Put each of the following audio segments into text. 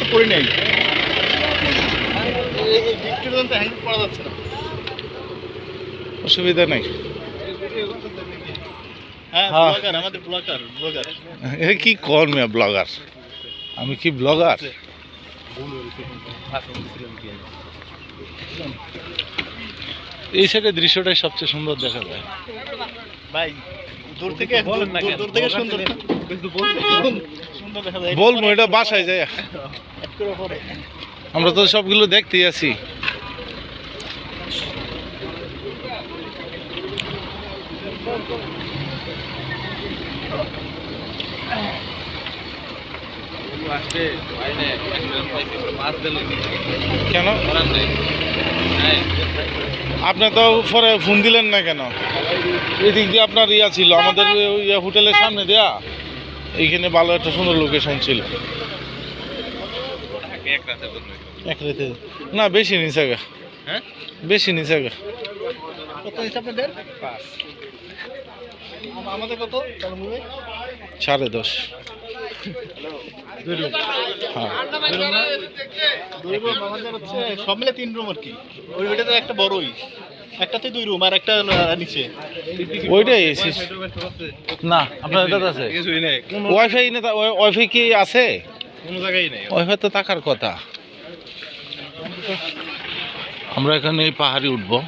তো পরে নেই অসুবিধা নেই। হ্যাঁ হ্যাঁ। কি কর মিয়া ব্লগার? আমি কি ব্লগার? এই সাইডের দৃশ্যটাই সবচেয়ে সুন্দর দেখা যায়। ভাই দূর থেকে বলেন না দূর- থেকে সুন্দর কিন্তু সুন্দর দেখা যায়। বলব এটা বাসায় পরে। আমরা তো সবগুলো দেখতে আছি। কেন? হ্যাঁ। আপনি তো পরে ফোন দিলেন না কেন? এদিক দিয়ে আপনার ইয়া ছিল আমাদের ওই ইয়া হোটেলের সামনে দেয়া এইখানে ভালো একটা সুন্দর লোকেশন ছিল। এক রাতে না বেশি নিচে গা হ্যাঁ? বেশি নিচে গা কত হিসাব আপনাদের? আমাদের কত? সাড়ে দশ। সব মিলে তিন রুম আর কি। ওই ওইটাতে একটা বড়ই। একটাতে দুই রুম আর একটা নিচে। ওইটাই না আপনার এটা আছে। কিছুই নেই। ওয়াইফাই না ওয়াইফাই কি আছে? কোনো জায়গায় নেই। ওয়াইফাই তো থাকার কথা। আমরা এখানে এই পাহাড়ে উঠবো।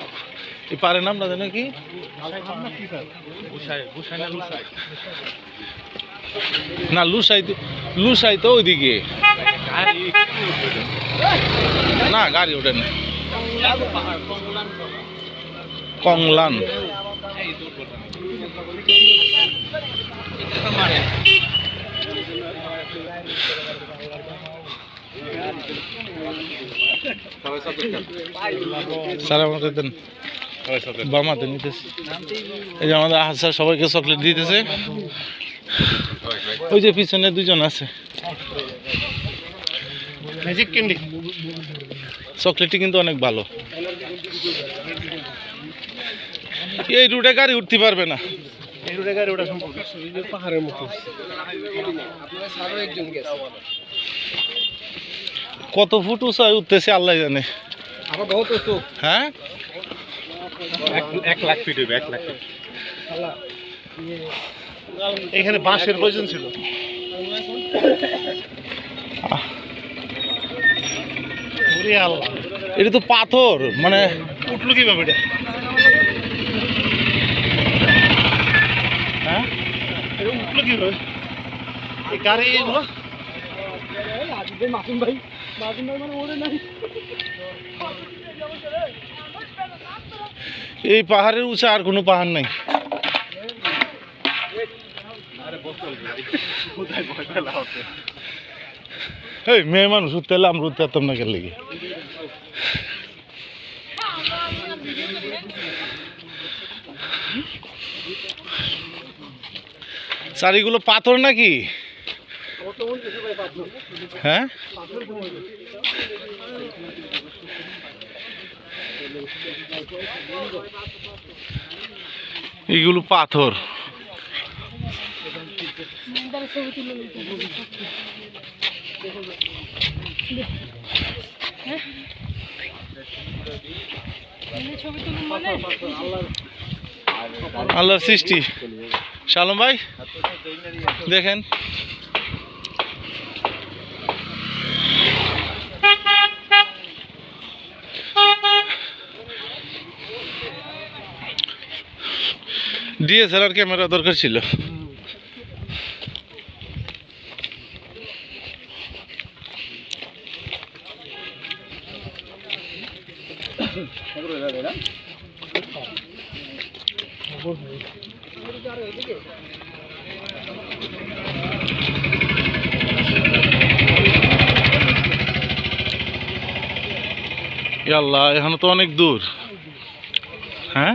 এই পাহাড়ের নামটা জানো কি? না গুছাই না লুসাই তো তো ওইদিকে। না, গাড়ি ওঠে কংলান। স্যার, আমাদের দেন। বামাতে নিতেছে। এই যে আমাদের আহাদ স্যার সবাইকে চকলেট দিতেছে। ওই যে পিছনে দুজন আছে। ম্যাজিক ক্যান্ডি চকলেটটি কিন্তু অনেক ভালো। এই রুটে গাড়ি উঠতে পারবে না। এই রোডে গাড়ি ওটা সম্ভব পাহাড়ের মতো। কত ফুট উঁচায় উঠতেছে আল্লাহ জানে। হ্যাঁ? এক লাখ ফিট হইবে এক লাখ ফিট। এখানে বাঁশের প্রয়োজন ছিল। এটা তো পাথর মানে উঠল কীভাবে এটা? হ্যাঁ? এটা উঠল কীভাবে? এই গাড়ি এগুলো? এই পাহাড়ের উঁচা আর কোনো পাহাড় নাই। এই, মেয়ে মানুষ উঠতে এলে আমরা উঠতে পারতাম না লেগে? এগুলো পাথর নাকি? হ্যাঁ? এগুলো পাথর। আল্লাহর সৃষ্টি। শালম ভাই দেখেন। ডিএসএলআর ক্যামেরা দরকার ছিল। আল্লাহ এখানে তো অনেক দূর। হ্যাঁ?